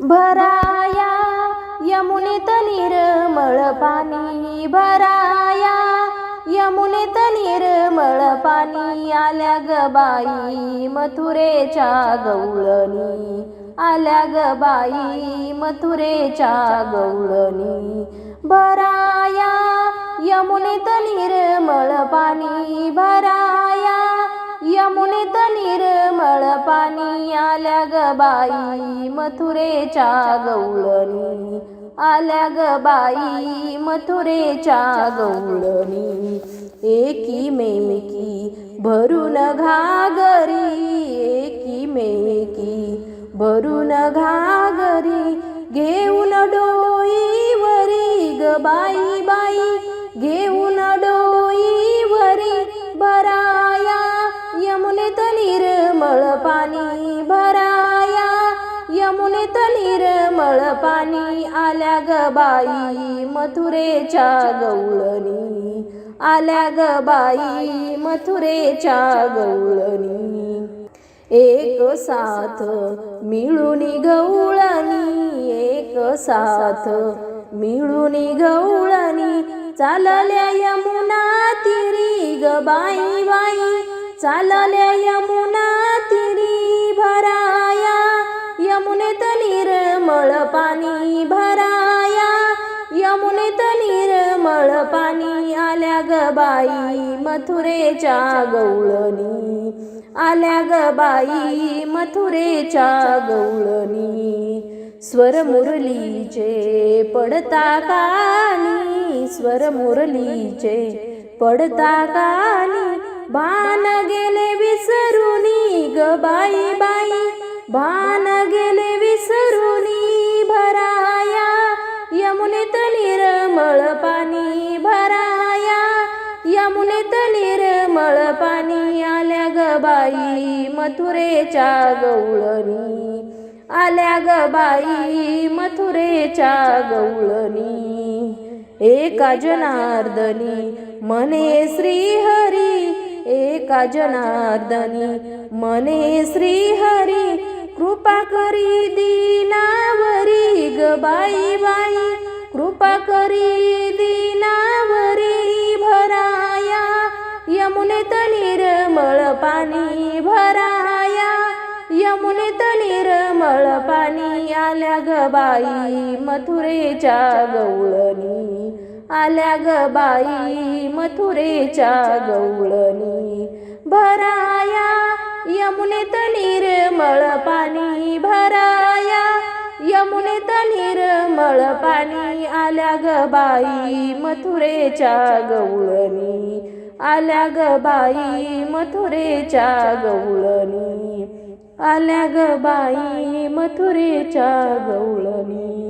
भराया यमुनेत निर्मळ पाणी. भराया यमुनेत निर्मळ पाणी आल्या ग बाई मथुरेच्या गवळणी. आल्या ग बाई मथुरेच्या गवळणी. भराया यमुनेत निर्मळ पाणी. भराया बाई मथुरेच्या गवळणी. आल्या ग बाई मथुरेच्या गवळणी. एकी मेकी भरून घागरी एकी मेकी भरून घागरी. घेऊन डोईवरी ग बाई बाई. घेऊन डोईवरी भराया यमुनेत निर्मळ पाणी भरा. यमुनेत निर्मळ पाणी आल्या ग बाई मथुरेच्या गवळणी. आल्या ग बाई मथुरेच्या गवळणी. एक साथ मिळून गवळणी एक साथ मिळून गवळणी. चालल्या यमुना तिरी ग बाई बाई. चालल्या यमुना यमुनेत निर्मळ पाणी आल्या ग बाई मथुरेच्या गवळणी. आल्या ग बाई मथुरेच्या गवळणी. स्वर मुरलीचे पडता कानी स्वर मुरलीचे पडता कानी. भान गेले विसरुनी ग बाई बाई. भान गेले निर्मळ पाणी भराया. यमुनेत निर्मळ पाणी आल्या ग बाई मथुरेच्या गवळणी. आल्या ग बाई मथुरेच्या गवळणी. एका जनार्दनी मने श्रीहरी. एका जनार्दनी मने श्रीहरी कृपा करी दीनावरी. ग बाई करी दिनावरी भराया यमुनेत निर्मळ पाणी भराया यमुनेत निर्मळ पाणी आल्या ग बाई मथुरेच्या गवळणी. आल्या ग बाई मथुरेच्या गवळणी. भराया यमुनेत निर्मळ पाणी भराया यमुनेत निर्मळ पाणी आल्या ग बाई मथुरेच्या गवळणी. आल्या ग बाई मथुरेच्या गवळणी. आल्या ग बाई मथुरेच्या गवळणी.